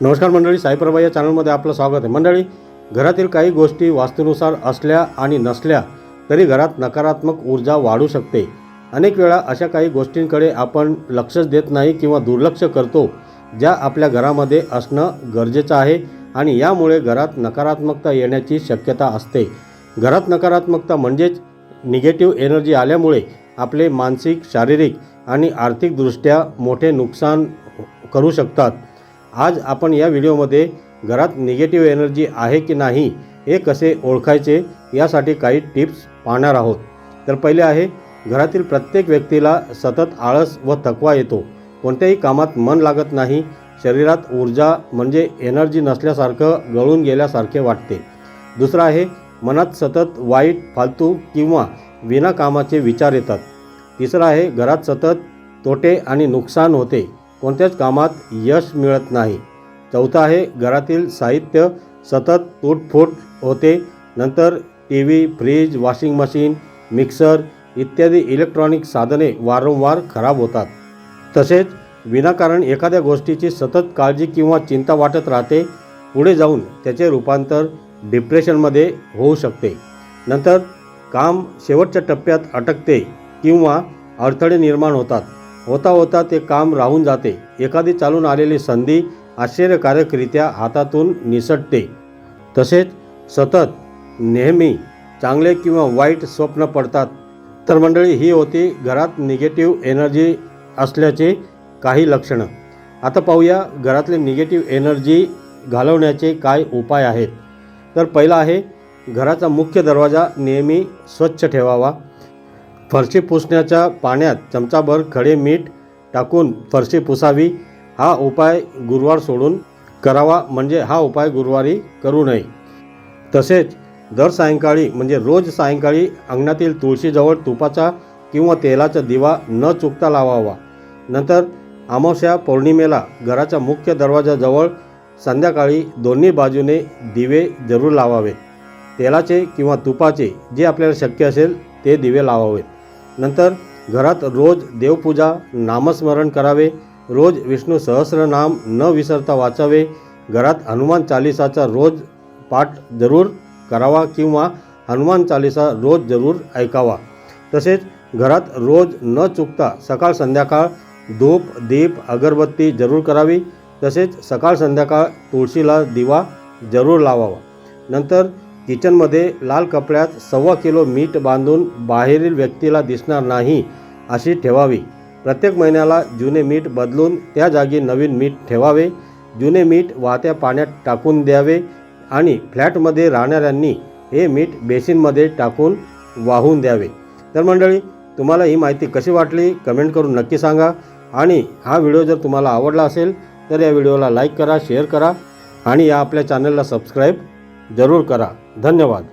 नमस्कार मंडळी साईप्रभा या चॅनलमध्ये आपलं स्वागत आहे. मंडळी घरातील काही गोष्टी वास्तूनुसार असल्या आणि नसल्या तरी घरात नकारात्मक ऊर्जा वाढू शकते. अनेक वेळा अशा काही गोष्टींकडे आपण लक्षच देत नाही किंवा दुर्लक्ष करतो ज्या आपल्या घरामध्ये असणं गरजेचं आहे आणि यामुळे घरात नकारात्मकता येण्याची शक्यता असते. घरात नकारात्मकता म्हणजेच निगेटिव्ह एनर्जी आल्यामुळे आपले मानसिक शारीरिक आणि आर्थिकदृष्ट्या मोठे नुकसान करू शकतात. आज आपण या व्हिडिओमध्ये घरात निगेटिव्ह एनर्जी आहे की नाही हे कसे ओळखायचे यासाठी काही टिप्स पाहणार आहोत. तर पहिले आहे घरातील प्रत्येक व्यक्तीला सतत आळस व थकवा येतो. कोणत्याही कामात मन लागत नाही शरीरात ऊर्जा म्हणजे एनर्जी नसल्यासारखं गळून गेल्यासारखे वाटते. दुसरं आहे मनात सतत वाईट फालतू किंवा विनाकामाचे विचार येतात. तिसरं आहे घरात सतत तोटे आणि नुकसान होते. कोणत्याच कामात यश मिळत नाही. चौथा आहे घरातील साहित्य सतत तुटफूट होते. नंतर T V fridge washing machine mixer इत्यादी इलेक्ट्रॉनिक साधने वारंवार खराब होतात. तसेच विनाकारण एखाद्या गोष्टीची सतत काळजी किंवा चिंता वाटत राहते पुढे जाऊन त्याचे रूपांतर डिप्रेशनमध्ये होऊ शकते. नंतर काम शेवटच्या टप्प्यात अटकते किंवा अडथळे निर्माण होतात. होता होता ते काम राहून जाते. एखादी चालून आलेली संधी आश्चर्यकारकरित्या हातातून निसटते. तसेच सतत नेहमी चांगले किंवा वाईट स्वप्न पडतात. तर मंडळी ही होती घरात निगेटिव्ह एनर्जी असल्याचे काही लक्षणं. आता पाहूया घरातले निगेटिव्ह एनर्जी घालवण्याचे काय उपाय आहेत. तर पहिला आहे घराचा मुख्य दरवाजा नेहमी स्वच्छ ठेवावा. फरशी पुसण्याच्या पाण्यात चमचाभर खडे मीठ टाकून फरशी पुसावी. हा उपाय गुरुवार सोडून करावा म्हणजे हा उपाय गुरुवारी करू नये. तसेच दर सायंकाळी म्हणजे रोज सायंकाळी अंगणातील तुळशीजवळ तुपाचा किंवा तेलाचा दिवा न चुकता लावावा. नंतर अमावस्या पौर्णिमेला घराच्या मुख्य दरवाजाजवळ संध्याकाळी दोन्ही बाजूने दिवे जरूर लावावे तेलाचे किंवा तुपाचे जे आपल्याला शक्य असेल ते दिवे लावावेत. नंतर घरात रोज देवपूजा नामस्मरण करावे रोज विष्णू सहस्रनाम न विसरता वाचावे घरात हनुमान चालिसाचा रोज पाठ जरूर करावा किंवा हनुमान चालिसा रोज जरूर ऐकावा. तसेच घरात रोज न चुकता सकाळ संध्याकाळ धूप दीप अगरबत्ती जरूर करावी तसेच सकाळ संध्याकाळ तुळशीला दिवा जरूर लावावा. नंतर किचनमध्ये लाल कपड्यात सव्वा किलो मीठ बांधून बाहेरील व्यक्तीला दिसणार नाही अशी ठेवावी. प्रत्येक महिन्याला जुने मीठ बदलून त्या जागी नवीन मीठ ठेवावे. जुने मीठ वाहत्या पाण्यात टाकून द्यावे आणि फ्लॅटमध्ये राहणाऱ्यांनी हे मीठ बेसिनमध्ये टाकून वाहून द्यावे. तर मंडळी तुम्हाला ही माहिती कशी वाटली? कमेंट करून नक्की सांगा. आणि हा व्हिडिओ जर तुम्हाला आवडला असेल तर या व्हिडिओला लाईक करा शेअर करा आणि या आपल्या चॅनलला सबस्क्राईब जरूर करा. धन्यवाद.